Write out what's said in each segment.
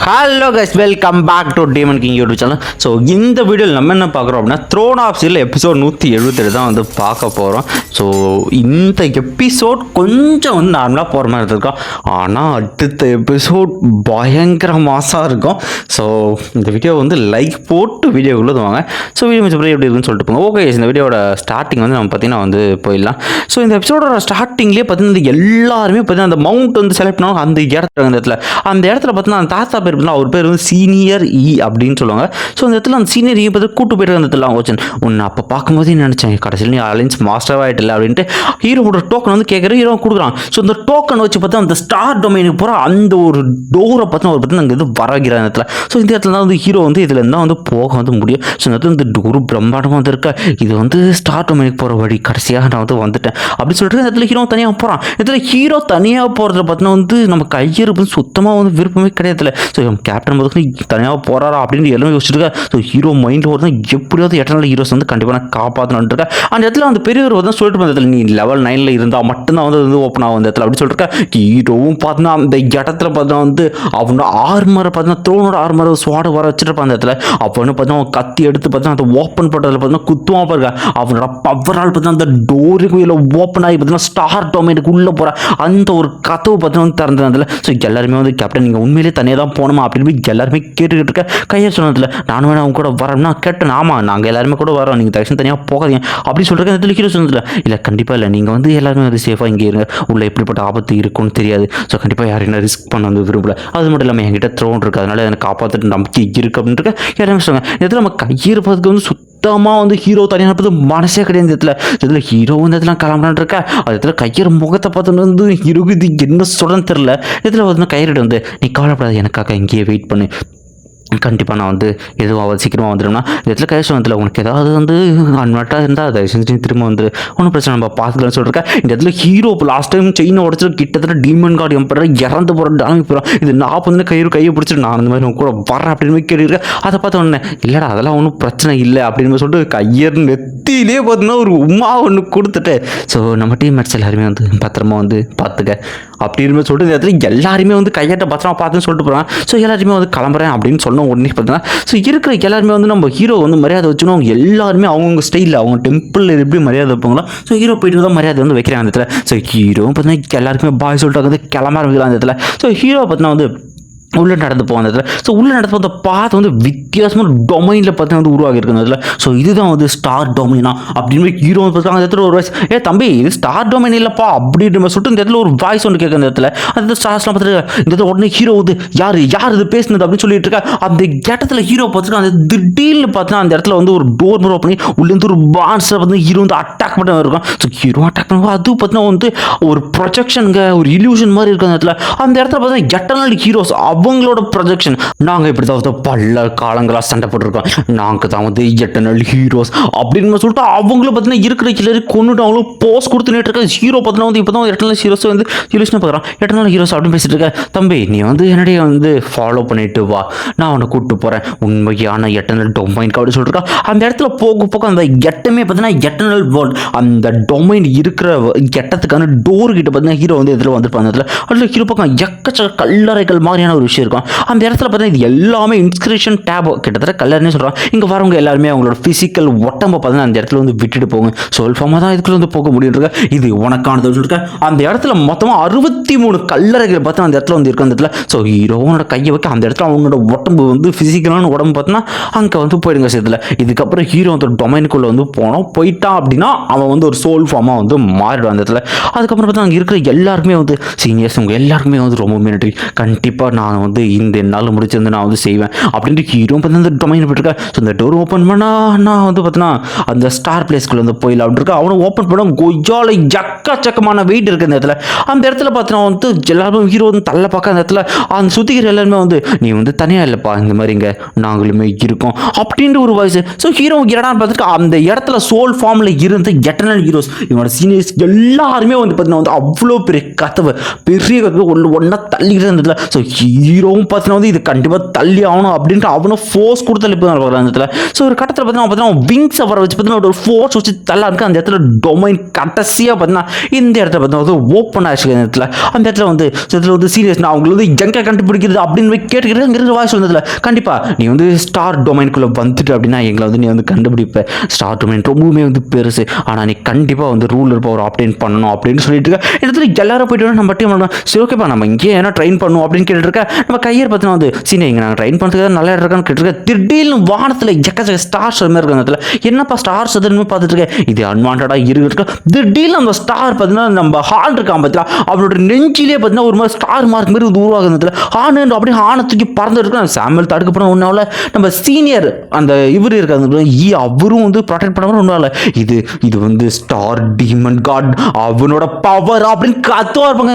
Hello guys welcome back to demon king YouTube channel so இந்த வீடியோவில் நம்ம என்ன பார்க்குறோம் அப்படின்னா த்ரோன் ஆஃப் சீரில் எபிசோட் நூற்றி எழுபத்தேழு தான் வந்து பார்க்க போகிறோம் ஸோ இந்த எபிசோட் கொஞ்சம் வந்து நார்மலாக போகிற மாதிரி இருந்திருக்கும் ஆனால் அடுத்த எபிசோட் பயங்கர மாசாக இருக்கும். ஸோ இந்த வீடியோ வந்து லைக் போட்டு வீடியோ வாங்க ஸோ வீடியோ மிச்சம் எப்படி இருக்குன்னு சொல்லிட்டு போங்க. ஓகே இந்த வீடியோட ஸ்டார்டிங் வந்து நம்ம பார்த்தீங்கன்னா வந்து போயிடலாம். ஸோ இந்த எபிசோடோட ஸ்டார்டிங்லேயே பார்த்தீங்கன்னா எல்லாருமே பார்த்தீங்கன்னா அந்த மவுண்ட் வந்து செலக்ட் பண்ணுவாங்க அந்த இடத்துல அந்த இடத்துல. அந்த இடத்துல பார்த்தீங்கன்னா அந்த தாத்தா பேர் பார்த்தீங்கன்னா அவர் பேர் வந்து சீனியர் இ e அப்படின்னு சொல்லுவாங்க. ஸோ அந்த இடத்துல அந்த சீனியர் இ பார்த்து கூட்டு போயிட்டு அந்த இடத்துல ஓச்சன் உன்னை அப்போ பார்க்கும்போதே நினச்சேன் கடைசியில் நீ அலைன்ஸ் மாஸ்டராக ஆகிட்டல அப்படின்ட்டு ஹீரோவோட டோக்கன் வந்து கேட்குற ஹீரோ கொடுக்குறான். ஸோ இந்த டோக்கன் வச்சு பார்த்தா அந்த ஸ்டார் டொமைனுக்கு போகிற அந்த ஒரு டோரை பார்த்து அவர் பார்த்து அங்கே இது வரகிற இடத்துல. ஸோ இந்த இடத்துல தான் வந்து ஹீரோ வந்து இதில் இருந்தால் வந்து போக வந்து முடியும். ஸோ இந்த இடத்துல இந்த டோரு பிரம்மாண்டமாக வந்து இருக்கா இது வந்து ஸ்டார் டொமைனுக்கு போகிற வழி. கடைசியாக நான் வந்து வந்துட்டேன். அப்படின்னு சொல்லிட்டு இந்த இடத்துல ஹீரோ தனியாக போகிறான் இதில் ஹீரோ தனியாக போகிறதுல பார்த்தீங்கன்னா வந்து நம்ம கையிருப்பு சுத்தமாக வந்து விருப்பமே கிடையாதுல ஸோ கேப்டன் முதல்ல தனியாக போகிறாரா அப்படின்னு எல்லாமே யோசிச்சுட்டு ஸோ ஹீரோ மைண்டில் ஒரு எப்படியாவது எட்டனால் ஹீரோஸ் வந்து கண்டிப்பாக நான் காப்பாற்றணுன்ட்டு இருக்கேன் அந்த இடத்துல அந்த பெரியவர் வந்து சொல்லிட்டு வந்ததில்ல இடத்துல நீ லெவல் நைனில் இருந்தால் மட்டும்தான் வந்து வந்து ஓப்பன் ஆகும் அந்த இடத்துல அப்படின்னு சொல்லிட்டு ஹீரோவும் பார்த்தீங்கன்னா அந்த இடத்துல பார்த்தீங்கன்னா வந்து அவனோட ஆர்மரை பார்த்தீங்கன்னா த்ரோனோட ஆர்மரை சுவாடு வர வச்சுருப்பான் அந்த இடத்துல. அப்போ வந்து பார்த்தீங்கன்னா அவன் கத்தி எடுத்து பார்த்தீங்கன்னா அந்த ஓப்பன் பண்ணுறதுல பார்த்தீங்கன்னா குத்துவாக பாருங்க. அவனோட பவரால் பார்த்தீங்கன்னா அந்த டோருக்கு இல்லை ஓப்பன் ஆகி பார்த்தீங்கன்னா ஸ்டார் டொமைனுக்கு உள்ளே போகிற அந்த ஒரு கதவு பார்த்தீங்கன்னா வந்து திறந்தது அதில் ஸோ எல்லாருமே வந்து கேப்டன் நீங்கள் உண்மையிலே தனியாக தான் போகணுமா அப்படின்னு போய் எல்லாருமே கேட்டுக்கிட்டு இருக்க. கையை சொன்னதில்ல நானும் வேணும் அவங்க கூட வரோம்னா கேட்டேன். ஆமாம் நாங்கள் எல்லாருமே கூட வரோம். நீங்கள் தயவுசெய்து தனியாக போகாதீங்க. அப்படி சொல்கிறேன் இந்த ஹீரோ சொன்னதில்ல இல்லை கண்டிப்பாக இல்லை. நீங்கள் வந்து எல்லாருமே வந்து சேஃபாக இங்கே இருங்க. உள்ள எப்படிப்பட்ட ஆபத்து இருக்கும்னு தெரியாது. ஸோ கண்டிப்பாக யாரும் என்ன ரிஸ்க் பண்ண வந்து விரும்பல. அது மட்டும் இல்லாமல் என்கிட்ட த்ரோன் இருக்குது அதனால் எனக்கு காப்பாற்றிட்டு நம்பிக்கை இருக்குது அப்படின்ட்டு இருக்க. எல்லாருமே சொல்லுவாங்க இதில் நம்ம கையிருப்பதுக்கு வந்து சுத்த சுத்தமாக வந்து ஹீரோ தனியாக இருப்பது மனசே கிடையாது இந்த இடத்துல இதில் ஹீரோ வந்து இடத்துல கிளம்புறான் இருக்கா அது இடத்துல கையர் முகத்தை பார்த்து வந்து ஹீரோக்கு இது என்ன சொல்கிறேன்னு தெரில இதில் வந்து கையரிட வந்து நீ கவலைப்படாது எனக்காக இங்கேயே வெயிட் பண்ணு. கண்டிப்பாக நான் வந்து எதுவும் சீக்கிரமாக வந்துடும்னா இந்த இடத்துல கைஸ் உனக்கு ஏதாவது வந்து அன்வாட்டாக இருந்தால் தயவு செஞ்சு திரும்ப வந்து ஒன்றும் பிரச்சனை நம்ம பார்த்துக்கலாம்னு சொல்லிருக்கேன் இந்த இடத்துல ஹீரோ இப்போ லாஸ்ட் டைம் செயினை உடச்சிட்டு கிட்டத்தட்ட டீமன் கார்டு எம்பரர் இறந்து போகிற டாமி போகிறான் இது நான் வந்து கயிறு கையை பிடிச்சிட்டு நான் அந்த மாதிரி உங்க கூட வரேன் அப்படின்னு கேட்டிருக்கேன் அதை பார்த்த உடனே இல்லைடா அதெல்லாம் ஒன்றும் பிரச்சனை இல்லை அப்படின்னு சொல்லிட்டு கையர் நெத்தியிலே பார்த்தீங்கன்னா ஒரு உமா ஒன்று கொடுத்துட்டு ஸோ நம்ம டீம் மேட்ச் எல்லாருமே வந்து பத்திரமா வந்து பார்த்துக்க. அப்படின்னு சொல்லிட்டு இந்த இடத்துல எல்லாருமே வந்து கையாட்ட பத்திரமா பார்த்துன்னு சொல்லிட்டு போகிறாங்க ஸோ எல்லாருமே வந்து கிளம்புறேன் அப்படின்னு சொன்ன உடனே பார்த்தீங்கன்னா ஸோ இருக்கிற எல்லாருமே வந்து நம்ம ஹீரோ வந்து மரியாதை வச்சுக்கணும். அவங்க எல்லாருமே அவங்கவுங்க ஸ்டைலில் அவங்க டெம்பிளில் எப்படி மரியாதை வைப்பாங்களோ ஸோ ஹீரோ போயிட்டு தான் மரியாதை வந்து வைக்கிறாங்க அந்த இடத்துல. ஸோ ஹீரோ பார்த்தீங்கன்னா எல்லாருக்குமே பாய் சொல்லிட்டு வந்து கிளம்ப ஆரம்பிக்கலாம் அந்த இடத்துல. ஸோ ஹீரோ பார்த்தீங்கன்னா வந்து உள்ளே நடந்து போவோம் அந்த இடத்துல. ஸோ உள்ளே நடந்து போகிற பார்த்து வந்து வித்தியாசமாக டொமைனில் பார்த்தீங்கன்னா வந்து உருவாகி இருக்கு அதில் இடத்துல. ஸோ இதுதான் வந்து ஸ்டார் டொமைனா அப்படின்னு ஹீரோ வந்து பார்த்தாங்க அந்த இடத்துல ஒரு வாய்ஸ் ஏ தம்பி இது ஸ்டார் டொமைன் இல்லைப்பா அப்படின்ற மாதிரி சொல்லிட்டு இந்த இடத்துல ஒரு வாய்ஸ் ஒன்று கேட்க அந்த இடத்துல. அந்த ஸ்டார்ஸ்லாம் பார்த்துட்டு இந்த இடத்துல உடனே ஹீரோ வந்து யார் யார் இது பேசுனது? அப்படின்னு சொல்லிட்டு இருக்கா. அந்த இடத்துல ஹீரோ பார்த்துட்டு அந்த திடீர்னு பார்த்தா அந்த இடத்துல வந்து ஒரு டோர் மூவ் பண்ணி உள்ளேருந்து ஒரு பான்ஸை வந்து ஹீரோ வந்து அட்டாக் பண்ண இருக்கும். ஸோ ஹீரோ அட்டாக் பண்ணுவோம் அது பார்த்தீங்கன்னா வந்து ஒரு ப்ரொஜெக்ஷனுங்க ஒரு இல்யூஷன் மாதிரி இருக்கிற அந்த இடத்துல. அந்த இடத்துல பார்த்தீங்கன்னா எட்டர்னல் ஹீரோஸ் அவங்களோட ப்ரொஜெக்ஷன் நாங்கள் இப்படி தான் வந்து பல காலங்களாக சண்டை போட்டிருக்கோம். நாங்கள் தான் வந்து எட்டர்னல் ஹீரோஸ் அப்படின்னு சொல்லிட்டு அவங்களும் பார்த்தீங்கன்னா இருக்கிற எல்லாரும் கொண்டுட்டு அவங்களும் போஸ் கொடுத்து நின்று இருக்க ஹீரோ பார்த்தீங்கன்னா வந்து இப்போ தான் எட்டனல் ஹீரோஸ் வந்து ஹீரோஸ்னு பார்க்குறான் எட்டனல் ஹீரோஸ் அப்படின்னு பேசிட்டு இருக்க. தம்பி நீ வந்து என்னுடைய வந்து ஃபாலோ பண்ணிட்டு வா. நான் உன்னை கூப்பிட்டு போகிறேன் உண்மையான எட்டனல் டொமைன் அப்படி சொல்லிட்டு அந்த இடத்துல போக போக அந்த எட்டமே பார்த்தீங்கன்னா எட்டர்னல் வேர்ல்ட் அந்த டொமைன் இருக்கிற எட்டத்துக்கான டோர் கிட்ட பார்த்தீங்கன்னா ஹீரோ வந்து இதில் வந்துருப்பாங்க. அதில் அதில் ஹீரோ பக்கம் எக்கச்சக்க கல்லறைகள் மாதிரியான ஒரு விஷயம் இருக்கும் அந்த இடத்துல பார்த்தீங்கன்னா இது எல்லாமே இன்ஸ்கிரிப்ஷன் டேப் கிட்டத்தட்ட கல்லர்னே சொல்கிறாங்க இங்கே வரவங்க எல்லாருமே அவங்களோட ஃபிசிக்கல் ஒட்டம்பை பார்த்தீங்கன்னா அந்த இடத்துல வந்து விட்டுட்டு போங்க. சொல்ஃபமாக தான் இதுக்குள்ள வந்து போக முடியுன்ற இது உனக்கானது சொல்லிருக்கேன் அந்த இடத்துல மொத்தமாக அறுபத்தி மூணு கல்லறைகள் பார்த்து அந்த இடத்துல வந்து இருக்கு அந்த இடத்துல. ஸோ ஹீரோனோட கையை வைக்க அந்த இடத்துல அவங்களோட உடம்பு வந்து ஃபிசிக்கலான உடம்பு பார்த்தோன்னா அங்கே வந்து போயிடுங்க சேர்த்துல இதுக்கப்புறம் ஹீரோ வந்து டொமைனுக்குள்ளே வந்து போனோம். போயிட்டான் அப்படின்னா அவன் வந்து ஒரு சோல் ஃபார்மாக வந்து மாறிடும் அந்த இடத்துல. அதுக்கப்புறம் பார்த்தா அங்கே இருக்கிற எல்லாருமே வந்து சீனியர்ஸ் அவங்க எல்லாருக்குமே வந்து ரொம்ப நன்றி கண்டிப்பாக நான் வந்து இந்த நாள் முடிச்சிருந்து நான் வந்து செய்வேன் அப்படின்ட்டு ஹீரோ பார்த்து அந்த டொமைன் போட்டிருக்கா ஸோ இந்த டோர் ஓப்பன் பண்ணால் நான் வந்து பார்த்தீங்கன்னா அந்த ஸ்டார் பிளேஸ்க்குள்ள வந்து போயிடலாம் அப்படின்னு இருக்கா அவனை ஓப்பன் பண்ண கொய்யால எக்கச்சக்கமான வெயிட் இருக்குது அந்த இடத்துல. அந்த இடத்துல பார்த்தீங்கன்னா வந்து எல்லாரும் ஹீரோ வந்து தள்ள பார்க்க அந்த இடத்துல அந்த சுத்திக்கிற எல்லாருமே வந்து நீ வந்து தனியாக இல்லைப்பா இந்த மாதிரி இங்கே நாங்களுமே இருக்கோம். அப்படின்ற ஒரு வாய்ஸ் ஸோ ஹீரோ இடம்னு பார்த்துட்டு அந்த இடத்துல சோல் ஃபார்மில் இருந்த எட்டர்னல் ஹீரோஸ் இவனோட சீனியர்ஸ் எல்லாருமே வந்து பார்த்தீங்கன்னா வந்து அவ்வளோ பெரிய கதவை பெரிய கதவை ஒன்று ஒன்றா தள்ளிக்கிட்டு இருந்ததுல. ஸோ ஹீரோவும் பார்த்தீங்கன்னா வந்து இது கண்டிப்பாக தள்ளி ஆகணும் அப்படின்ட்டு அவனும் ஃபோர்ஸ் கொடுத்து தள்ளி போய் பார்க்குறான் அந்த இடத்துல. ஸோ ஒரு கட்டத்தில் பார்த்தீங்கன்னா பார்த்தீங்கன்னா விங்ஸ் அவரை வச்சு பார்த்தீங்கன்னா ஒரு ஃபோர்ஸ் வச்சு தள்ள இருக்கு அந்த இடத்துல டொமைன் கடைசியாக பார்த்தீங்கன்னா இந்த இடத்துல பார்த்தீங்கன்னா வந்து ஓப்பன் ஆச்சு அந்த இடத்துல. அந்த இடத்துல வந்து so இதில் வந்து சீரியஸ் நான் அவங்களை வந்து எங்கே கண்டுபிடிக்கிறது அப்படின்னு போய் கேட்டுக்கிறது அங்கே இருக்கிற வாய்ஸ் வந்ததில்ல கண்டிப்பாக நீ வந்து ஸ்டார் டொமைனுக்குள்ளே வந்துட்டு அப்படின்னா எங்களை வந்து நீ வந்து கண்டுபிடிப்ப. ஸ்டார் டொமைன் ரொம்பவுமே வந்து பெருசு. ஆனால் நீ கண்டிப்பாக வந்து ரூலர் பவர் அப்டேட் பண்ணணும் அப்படின்னு சொல்லிட்டு இருக்க. இந்த இடத்துல எல்லாரும் போயிட்டு நம்ம டீம் சரி ஓகேப்பா நம்ம இங்கே ஏன்னா ட்ரெயின் பண்ணுவோம் அப்படின்னு கேட்டுருக்க நம்ம கையர் பார்த்தீங்கன்னா வந்து சீனே இங்கே நாங்கள் ட்ரெயின் பண்ணுறதுக்கு நல்லா இருக்கான்னு கேட்டிருக்கேன். திடீர்னு வானத்தில் எக்கச்சக்க ஸ்டார்ஸ் மாதிரி இருக்கு அந்த இடத்துல. என்னப்பா ஸ்டார்ஸ் எதுன்னு பார்த்துட்டு இருக்கேன். இது அன்வான்டாக இருக்கு திடீர்னு அந்த ஸ்டார் பார்த்தீங்கன்னா நம்ம ஹால் இருக்கான் பார்த்தீங்களா அவரோட நெஞ்சிலே பார்த்தீங்கன்னா ஒரு மாதிரி ஸ்டார் மார்க் மாதிரி உருவாகுதுல உருவாகுது அப்படியே ஹானை தூக்கி பறந்துட்டு சாமியல் தடுக்க தடுக்கப்பட ஒன்றாவில் நம்ம சீனியர் அந்த இவர் இருக்காங்க ஈ அவரும் வந்து ப்ரொடெக்ட் பண்ண ஒன்றால் இது இது வந்து ஸ்டார் டிமன் காட் அவனோட பவர் அப்படின்னு கத்துவா இருப்பாங்க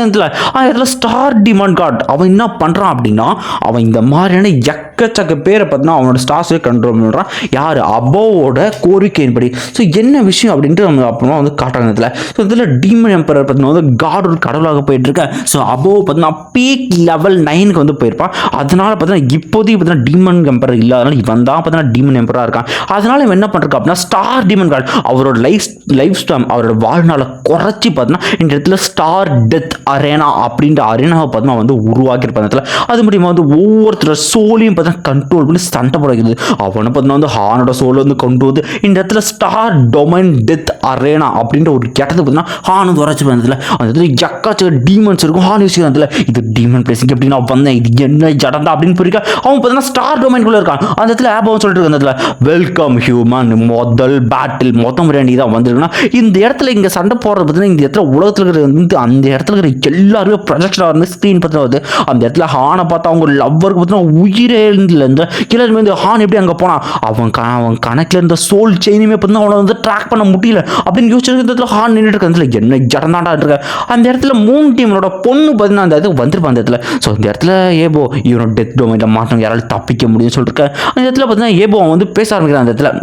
இதில் ஸ்டார் டிமன் காட் அவன் என்ன பண்ணுறான் அப்படின்னா அவன் இந்த மாதிரியான எக்கச்சக்க பேரை பார்த்தீங்கன்னா அவனோட ஸ்டார்ஸே கண்ட்ரோல் பண்ணுறான் யார்? அபோவோட கோரிக்கையின்படி. ஸோ என்ன விஷயம் அப்படின்ட்டு நம்ம அப்புறமா வந்து காட்டுறாங்க இதில். ஸோ இதில் டீமன் எம்பரர் பார்த்தீங்கன்னா வந்து காட் ஒரு கடவுளாக போயிட்டுருக்கேன் ஸோ அபோ பார்த்தீங்கன்னா பீக் லெவல் நைனுக்கு வந்து போயிருப்பான். அதனால் பார்த்தீங்கன்னா இப்போதைக்கு பார்த்தீங்கன்னா டீமன் எம்பரர் இல்லாதனால இவன் தான் பார்த்தீங்கன்னா டீமன் எம்பராக இருக்கான். அதனால் இவன் என்ன பண்ணுறான் அப்படின்னா ஸ்டார் டீமன் கார்டு அவரோட லைஃப் லைஃப் ஸ்டைம் அவரோட வாழ்நாளை குறைச்சி பார்த்தீங்கன்னா இந்த இடத்துல ஸ்டார் டெத் அரேனா அப்படின்ற அரேனாவை பார்த்தீங்கன்னா வந்து உருவாக்கியிருப்பாங்க இடத்துல. அது மூலியமாக வந்து ஒவ்வொருத்தரோட சோலையும் பார்த்தீங்கன்னா கண்ட்ரோல் பண்ணி சண்டை போட வைக்கிறது அவனை பார்த்தீங்கன்னா வந்து ஹானோட சோலை வந்து கொண்டு வந்து இந்த இடத்துல ஸ்டார் டொமைன் டெத் அரேனா அப்படின்ற ஒரு கெட்டது பார்த்தீங்கன்னா ஹான் வந்து உரைச்சி பண்ணதில்ல அந்த இடத்துல எக்காச்சக்க டீமன்ஸ் இருக்கும் ஹான் யூஸ் அதில் இது டீமன் பிளேசிங் எப்படி நான் வந்தேன்? இது என்ன ஜடந்தா அப்படின்னு புரியுக்க அவன் பார்த்தீங்கன்னா ஸ்டார் டொமைன்குள்ளே இருக்கான். அந்த இடத்துல ஆப் அவன் சொல்லிட்டு இருக்க அந்த இடத்துல வெல்கம் ஹியூமன் முதல் பேட்டில் மொத்தம் பிரியாணி தான் வந்திருக்குன்னா இந்த இடத்துல இங்கே சண்டை போடுறது பார்த்தீங்கன்னா இந்த இடத்துல உலகத்தில் இருக்கிற வந்து அந்த இடத்துல இருக்கிற எல்லாருமே ப்ரொஜெக்ஷனாக இருந்து ஸ்க்ரீன் பார்த்தா வருது. அந்த இடத்துல ஹானை பார்த்தா அவங்க லவ்வருக்கு பார்த்தீங்கன்னா உயிரே இருந்து எல்லாருமே வந்து ஹான் எப்படி அங்கே போனான்? அவன் க அவன் கணக்கில் இருந்த சோல் செயினுமே பார்த்தீங்கன்னா அவனை வந்து ட்ராக் பண்ண முடியல. அப்படின்னு யோசிச்சிருக்க இடத்துல ஹான் நின்றுட்டு இருக்க என்ன ஜடந்தாண்டா இருக்க? அந்த இடத்துல மூணு டீமோட பொண்ணு பார்த்தீங்கன்னா அந்த இது வந்திருப்பான் அந்த இடத்துல. ஸோ இந்த இடத்துல ஏபோ இவனோட டெத் டொமைனில் மாட்டோம் யாராலும் தப்பிக்க முடியும்னு சொல்லிருக்க அந்த இடத்துல பார்த்தீங்கன்னா ஏபோ அவன் வந்து பேச ஆரம்பிக்கிறான் அந்த இடத்துல.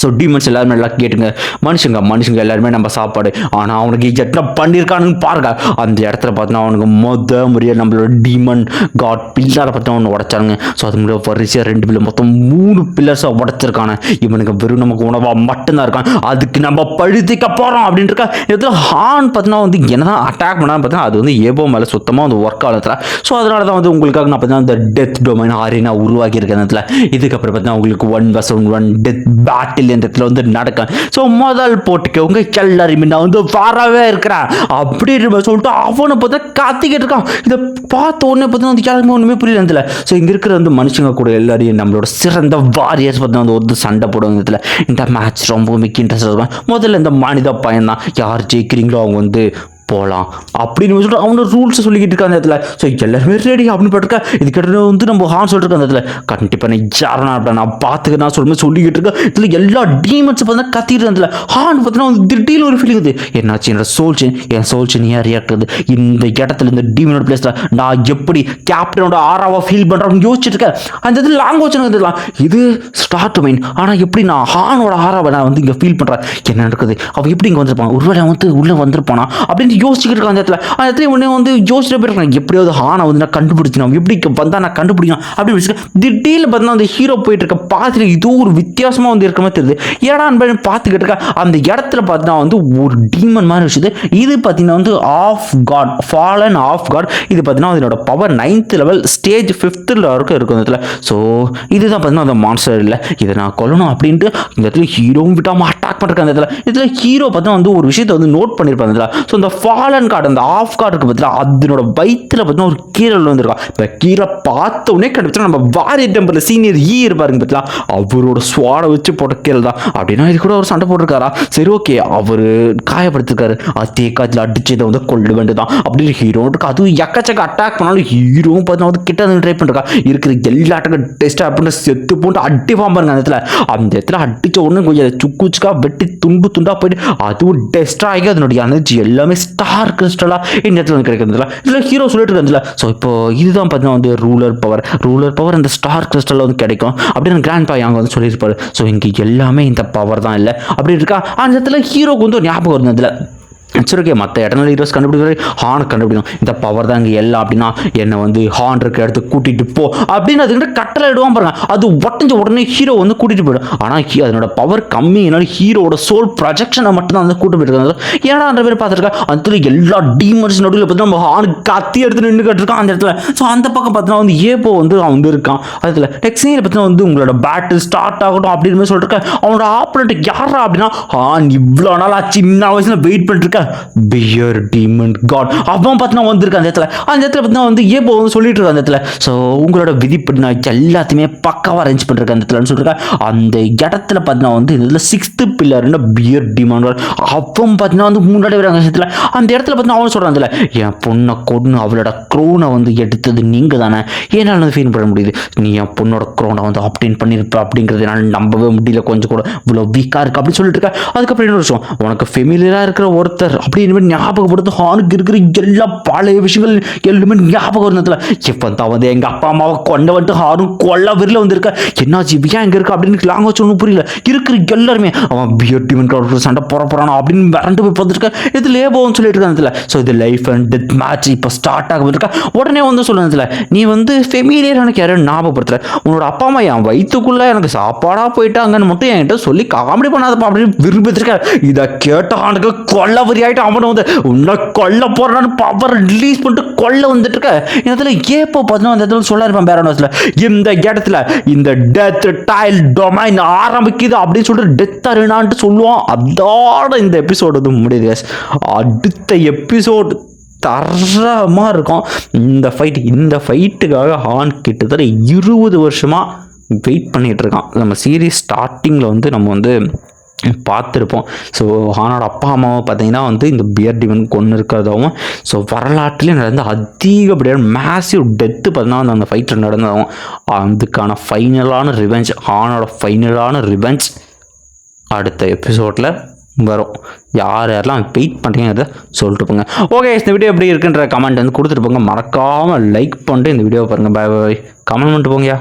ஸோ டீமன்ஸ் எல்லாருமே நல்லா கேட்டுங்க. மனுஷங்க மனுஷங்க எல்லாருமே நம்ம சாப்பாடு. ஆனால் அவனுக்கு எட்னா பண்ணியிருக்கானுன்னு பாருங்க. அந்த இடத்துல பார்த்தோன்னா அவனுக்கு மொத முறையாக நம்மளோட டீமன் காட் பில்லரை பார்த்து அவனை உடைச்சானுங்க. ஸோ அது முடியாது வரிசையாக ரெண்டு பில்லர் மொத்தம் மூணு பில்லர்ஸாக உடைச்சிருக்கானே. இவனுக்கு வெறும் நமக்கு உணவாக மட்டும்தான் இருக்கான். அதுக்கு நம்ம பழுதிக்க போகிறோம் அப்படின்னு இருக்கா இதில் ஹான் பார்த்தீங்கன்னா வந்து என்னதான் அட்டாக் பண்ணான்னு பார்த்தீங்கன்னா அது வந்து ஏபோ மேலே சுத்தமாக வந்து ஒர்க் ஆகல ஸோ அதனால தான் வந்து உங்களுக்காக நான் பார்த்தீங்கன்னா இந்த டெத் டொமைன் ஆரினா உருவாக்கி இருக்கேன் இதுக்கப்புறம் பார்த்தீங்கன்னா உங்களுக்கு one vs one one death battle இந்த இடத்துல வந்து நடக்கும். ஸோ முதல் போட்டுக்கவங்க எல்லாருமே நான் வந்து வரவே இருக்கிறேன். அப்படின்னு சொல்லிட்டு அவனை பார்த்தா காத்திக்கிட்டு இருக்கான். இதை பார்த்த உடனே பார்த்தீங்கன்னா வந்து யாருமே ஒன்றுமே புரியல இதில். ஸோ இங்கே இருக்கிற வந்து மனுஷங்க கூட எல்லாரையும் நம்மளோட சிறந்த வாரியர்ஸ் பார்த்தா வந்து ஒரு சண்டை போடுவாங்க இதில். இந்த மேட்ச் ரொம்ப மிக்க இன்ட்ரெஸ்ட் இருக்கும். முதல்ல இந்த மனித பையன் தான் யார் ஜெயிக்கிறீங்களோ அவங்க வந்து போகலாம் அப்படின்னு சொல்லிட்டு அவனோட ரூல்ஸ் சொல்லிக்கிட்டு இருக்காங்க அந்த இடத்துல. ஸோ எல்லாருமே ரெடி அப்படின்னு பட்டிருக்கா இதுக்கிட்ட வந்து நம்ம ஹான் சொல்லிட்டு அந்த இடத்துல. கண்டிப்பாக நான் யாரா நான் பார்த்துக்க நான் சொல்லுமே சொல்லிக்கிட்டு இருக்கேன் இதில் எல்லா டீமன்ஸ் பார்த்தா கத்திட்டு இருந்ததுல ஹான் பார்த்தீங்கன்னா வந்து திடீர்னு ஒரு ஃபீலிங் இது. என்னாச்சு என்னோட சோல்ச்சு என் சோல்ச்சு ஏன் ரியாக்ட் ஆகுது? இந்த இடத்துல இந்த டீமோட பிளேஸில் நான் எப்படி கேப்டனோட ஆறாவா ஃபீல் பண்ணுறேன்னு யோசிச்சுட்டு இருக்கேன். அந்த இது லாங்குவேஜ் இருக்கலாம் இது ஸ்டார்ட் மைன் ஆனால் எப்படி நான் ஹானோட ஆறாவை நான் வந்து இங்கே ஃபீல் பண்ணுறேன் என்ன நடக்குது? அவன் எப்படி இங்கே வந்திருப்பான்? ஒருவேளை அவன் வந்து உள்ளே வந்திருப்பானா? அப்படின்னு யோசிச்சுக்கிட்டு இருக்கான் அந்த இடத்துல. அந்த இடத்துல உடனே வந்து யோசிச்சுட்டு போயிருக்கான். எப்படியாவது ஹானை வந்து நான் கண்டுபிடிச்சினோம் எப்படி வந்தால் நான் கண்டுபிடிக்கணும் அப்படின்னு வச்சுக்க திடீர்னு பார்த்தீங்கன்னா அந்த ஹீரோ போயிட்டு இருக்க பாத்துல இது ஒரு வித்தியாசமாக வந்து இருக்கிற மாதிரி தெரியுது. ஏடா அன்பன் பார்த்துக்கிட்டு இருக்கா? அந்த இடத்துல பார்த்தீங்கன்னா வந்து ஒரு டீமன் மாதிரி வச்சுது. இது பார்த்தீங்கன்னா வந்து of God fallen of God இது பார்த்தீங்கன்னா அதனோட பவர் நைன்த் லெவல் ஸ்டேஜ் ஃபிஃப்த்தில் வரைக்கும் இருக்கும் இந்த இடத்துல. ஸோ இதுதான் பார்த்தீங்கன்னா அந்த மான்ஸ்டர் இல்லை. இதை நான் கொல்லணும் அப்படின்ட்டு இந்த இடத்துல ஹீரோவும் விட்டாமல் அட்டாக் பண்ணிருக்காங்க அந்த இடத்துல. இதில் ஹீரோ பார்த்தீங்கன்னா வந்து ஒரு விஷயத்தை வந்து நோட் பண்ணியிருப்பாங்க இதில் ஸோ இந்த ஃபாலன் கார்டு அந்த ஆஃப் கார்டு இருக்கு பார்த்தீங்கன்னா அதனோட வயிற்றில் பார்த்தீங்கன்னா ஒரு கீரல் வந்திருக்கான் இப்போ கீரை பார்த்த உடனே கண்டுபிடிச்சா நம்ம வாரிய டெம்பிள் சீனியர் ஈ இருப்பாருங்க பார்த்தீங்களா அவரோட சுவாடை வச்சு போட்ட கீரல் தான் அப்படின்னா இது கூட அவர் சண்டை போட்டிருக்காரா? சரி ஓகே அவர் காயப்படுத்திருக்காரு. அதே காலத்தில் அடிச்சு இதை வந்து கொள்ள வேண்டியதான் அப்படின்னு ஹீரோ இருக்கு. அதுவும் எக்கச்சக்க அட்டாக் பண்ணாலும் ஹீரோவும் பார்த்தீங்கன்னா வந்து கிட்ட வந்து ட்ரை பண்ணிருக்கா. இருக்கிற எல்லா அட்டாக்கும் டெஸ்ட் அப்படின்னு செத்து போட்டு அடி பாருங்க அந்த இடத்துல. அந்த இடத்துல அடிச்ச உடனே கொஞ்சம் சுக்கு சுக்கா வெட்டி துண்டு துண்டாக போயிட்டு அதுவும் டெஸ்ட் ஆகி அதனுடைய எனர்ஜி எல்லாமே ஸ்டார் கிறிஸ்டலாக இந்த இடத்துல வந்து கிடைக்கிறதுல இதில் ஹீரோ சொல்லிட்டு இருக்கிறதுல ஸோ இப்போ இதுதான் பார்த்தீங்கன்னா வந்து ரூலர் பவர் ரூலர் பவர் இந்த ஸ்டார் கிறிஸ்டலில் வந்து கிடைக்கும். அப்படின்னு கிராண்ட் பாய் அங்கே வந்து சொல்லியிருப்பாரு. ஸோ இங்கே எல்லாமே இந்த பவர் தான் இல்லை. அப்படி இருக்கா? அந்த இடத்துல ஹீரோக்கு வந்து ஒரு ஞாபகம் இருந்ததில்லை சரி ஓகே மற்ற எட்டர்னல் ஹீரோஸ் கண்டுபிடிக்கிறது ஹான் கண்டுபிடிக்கணும். இந்த பவர் தான் இங்கே எல்லாம் அப்படின்னா என்னை வந்து ஹான் இருக்க இடத்துக்கு கூட்டிகிட்டு போ அப்படின்னு அதுக்கிட்ட கட்டளை இடுவான் பாருங்க. அது உடஞ்ச உடனே ஹீரோ வந்து கூட்டிகிட்டு போயிடும். ஆனால் அதனோட பவர் கம்மி. என்னால் ஹீரோட சோல் ப்ரொஜெக்ஷனை மட்டும் தான் வந்து கூட்டு போயிருக்காங்க ஏன்னா அந்த பேர் பார்த்துருக்கா? அந்த எல்லா டீமர்ஸ் நடுவில் பார்த்தீங்கன்னா நம்ம ஹான் கத்தி எடுத்து நின்று கட்டிருக்கான் அந்த இடத்துல. ஸோ அந்த பக்கம் பார்த்தீங்கன்னா வந்து ஏப்போ வந்து அவன் வந்து இருக்கான். அதில் நெக்ஸ்ட் சீனில் பார்த்தீங்கன்னா வந்து உங்களோட பேட்டில் ஸ்டார்ட் ஆகட்டும் அப்படின்னு சொல்லிட்டு அவனோட ஆப்பரேட்டர் யாரா அப்படின்னா ஹான் இவ்வளோ நாளா சின்ன வயசில் வெயிட் பண்ணிட்டு பியர் டீமன் காட் அவன் பார்த்தீங்கன்னா வந்திருக்கான் அந்த இடத்துல. அந்த இடத்துல பார்த்தீங்கன்னா வந்து ஏபோ வந்து சொல்லிட்டு இருக்க அந்த இடத்துல. ஸோ உங்களோட விதிப்படி நான் எல்லாத்தையுமே பக்காவாக அரேஞ்ச் பண்ணிருக்கேன் அந்த இடத்துலன்னு சொல்லியிருக்கா அந்த இடத்துல பார்த்தினா வந்து இந்த இடத்துல சிக்ஸ்த்து பில்லர்னு பியர் டீமான் அவன் பார்த்தீங்கன்னா வந்து முன்னாடி வராங்க அந்த இடத்துல. அந்த இடத்துல பார்த்தீங்கன்னா அவன் சொல்கிறான் அதில் என் பொண்ணை கொண்டு அவளோட க்ரோனை வந்து எடுத்தது நீங்கள் தானே. என்னால் வந்து ஃபீல் பண்ண முடியுது. நீ என் பொண்ணோட க்ரோனை வந்து அப்டேன் பண்ணியிருப்ப அப்படிங்கிறது என்னால் நம்பவே முடியல. கொஞ்சம் கூட இவ்வளோ வீக்காக இருக்குது அப்படின்னு சொல்லிட்டு இருக்கேன் அதுக்கப்புறம் இன்னொரு விஷயம். உனக்கு ஃபெமிலியராக இருக்கிற ஒருத்தர் அப்படின்னு இனிமேல் ஞாபகப்படுத்த ஹானுக்கு இருக்கிற எல்லா பழைய விஷயங்கள் எல்லாமே ஞாபகம் இருந்ததுல இப்போ தான் வந்து எங்கள் அப்பா அம்மாவை கொண்ட வந்துட்டு ஹாரும் கொல்ல வெறியில் வந்திருக்க? என்னாச்சு ஏன் இங்கே இருக்கா? அப்படின்னு லாங்குவேஜ் ஒன்றும் புரியல. இருக்கிற எல்லாருமே அவன் பியூட்டி டீமன் சண்டை போகிற போறானோ? அப்படின்னு விரண்டு போய் பார்த்துருக்க இது லேபோன்னு சொல்லிட்டு இருக்கேன் ஸோ இது லைஃப் அண்ட் டெத் மேட்ச் இப்போ ஸ்டார்ட் ஆக இருக்கா. உடனே வந்து சொல்லுறதுல நீ வந்து ஃபெமிலியர் எனக்கு யாரும் ஞாபகப்படுத்துற. உன்னோட அப்பா அம்மா என் வயிற்றுக்குள்ளே எனக்கு சாப்பாடாக போயிட்டாங்கன்னு மட்டும் என்கிட்ட சொல்லி காமெடி பண்ணாதப்பா அப்படின்னு விரும்பிச்சிருக்க இதை கேட்ட ஆண்டுக்கு கொல்ல ஆகிட்டு அவனை வந்து உன்னை கொல்ல போறான்னு பவர் ரிலீஸ் பண்ணிட்டு கொல்ல வந்துட்டு இருக்க இடத்துல ஏப்போ பார்த்தீங்கன்னா அந்த இடத்துல சொல்ல இருப்பான் பேரனோஸில். இந்த இடத்துல இந்த டெத் டைல் டொமைன் ஆரம்பிக்குது அப்படின்னு சொல்லிட்டு டெத் அருணான்ட்டு சொல்லுவான். அதோட இந்த எபிசோடு வந்து முடியுது அடுத்த எபிசோடு தரமாக இருக்கும். இந்த ஃபைட் இந்த ஃபைட்டுக்காக ஹான் கிட்டத்தட்ட இருபது வருஷமாக வெயிட் பண்ணிகிட்டு இருக்கான் நம்ம சீரீஸ் ஸ்டார்டிங்கில் வந்து நம்ம வந்து பார்த்துருப்போம். ஸோ ஹானோட அப்பா அம்மாவை பார்த்தீங்கன்னா வந்து இந்த பியர் டிவன் கொண்டு இருக்கிறதாகவும் ஸோ வரலாற்றிலே நடந்த அதிகப்படியான மேசிவ் டெத்து பார்த்தீங்கன்னா வந்து அந்த ஃபைட்டில் நடந்ததாகவும் அதுக்கான ஃபைனலான ரிவெஞ்ச் ஹானோட ஃபைனலான ரிவெஞ்ச் அடுத்த எபிசோடில் வரும். யார் யாரெல்லாம் வெயிட் பண்ணுறீங்கிறத சொல்லிட்டு போங்க. ஓகே இந்த வீடியோ எப்படி இருக்குன்ற கமெண்ட் வந்து கொடுத்துட்டு போங்க. மறக்காமல் லைக் பண்ணிட்டு இந்த வீடியோ பாருங்கள் பாய் பாய் கமெண்ட் பண்ணிட்டு போங்கயா